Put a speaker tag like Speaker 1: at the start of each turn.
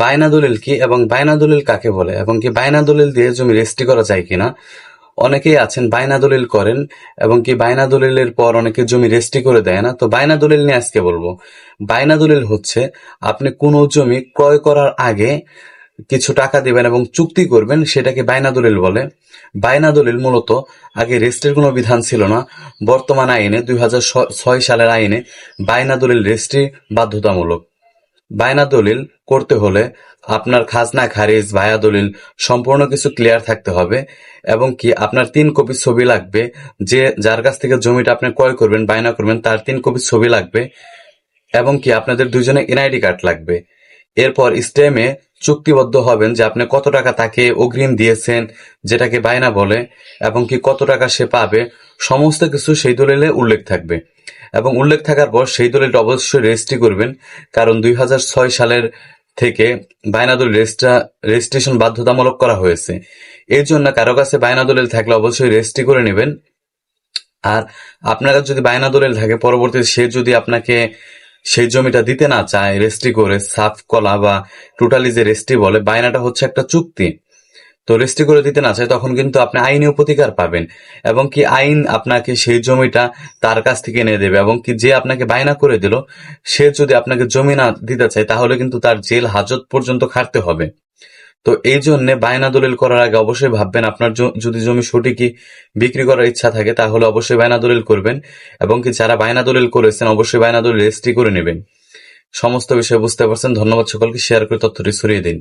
Speaker 1: বায়না দলিল কি এবং বায়না দলিল কাকে বলে? এবং কি বায়না দলিল দিয়ে জমি রেজিস্ট্রি করা যায় কিনা? অনেকেই আছেন বায়না দলিল করেন এবং কি বায়না দলিলের পর অনেকে জমি রেজিস্ট্রি করে দেয় না। তো বায়না দলিল নিয়ে আজকে বলব। বায়না দলিল হচ্ছে আপনি কোনো জমি ক্রয় করার আগে কিছু টাকা দিবেন এবং চুক্তি করবেন, সেটাকে বায়না দলিল বলে। বায়না দলিল মূলত আগে রেজিস্ট্রির কোনো বিধান ছিল না। বর্তমান আইনে দুই সালের আইনে বায়না দলিল রেজিস্ট্রি বাধ্যতামূলক। বায়না দলিল করতে হলে আপনার খাজনা, খারিজ, বায়া দলিল সম্পূর্ণ কিছু ক্লিয়ার থাকতে হবে এবং কি আপনার তিন কপি ছবি লাগবে। যে, যার কাছ থেকে জমিটা আপনি ক্রয় করবেন, বায়না করবেন, তার তিন কপি ছবি লাগবে এবং কি আপনাদের দুজনে এনআইডি কার্ড লাগবে। এরপর স্টেমে চুক্তিবদ্ধ হবেন যে আপনি কত টাকা তাকে অগ্রিম দিয়েছেন, যেটাকে বায়না বলে, এবং কি কত টাকা সে পাবে, সমস্ত কিছু সেই দলিলে উল্লেখ থাকবে। এবং উল্লেখ থাকার পর সেই দলিলটা অবশ্যই রেজিস্ট্রি করবেন, কারণ দুই হাজার ছয় সালের থেকে বায়না দলিল রেজিস্ট্রা- রেজিস্ট্রেশন বাধ্যতামূলক করা হয়েছে। এই জন্য কারও কাছে বায়না দলিল থাকলে অবশ্যই রেজিস্ট্রি করে নেবেন। আর আপনার কাছে যদি বায়না দলিল থাকে, পরবর্তীতে সে যদি আপনাকে সেই জমিটা দিতে না চায় রেস্ট্রি করে, সাফ কলা বা টোটালি যে রেস্ট্রি বলে, বায়নাটা হচ্ছে একটা চুক্তি। তো রেজিস্ট্রি করে দিতে না চায়, তখন কিন্তু আপনি আইনীয় প্রতিকার পাবেন। এবং কি আইন আপনাকে সেই জমিটা তার কাছ থেকে এনে দেবে, এবং কি যে আপনাকে বায়না করে দিল, সে যদি আপনাকে জমি না দিতে চায়, তাহলে কিন্তু তার জেল হাজত পর্যন্ত খাটতে হবে। তো এই জন্য বায়না দলিল করার আগে অবশ্যই ভাববেন, আপনার যদি জমি সঠিকই বিক্রি করার ইচ্ছা থাকে, তাহলে অবশ্যই বায়না দলিল করবেন এবং কি যারা বায়না দলিল করেছেন, অবশ্যই বায়না দলিল রেজিস্ট্রি করে নেবেন। সমস্ত বিষয় বুঝতে পারছেন, ধন্যবাদ সকলকে, শেয়ার করে তথ্যটি ছড়িয়ে দিন।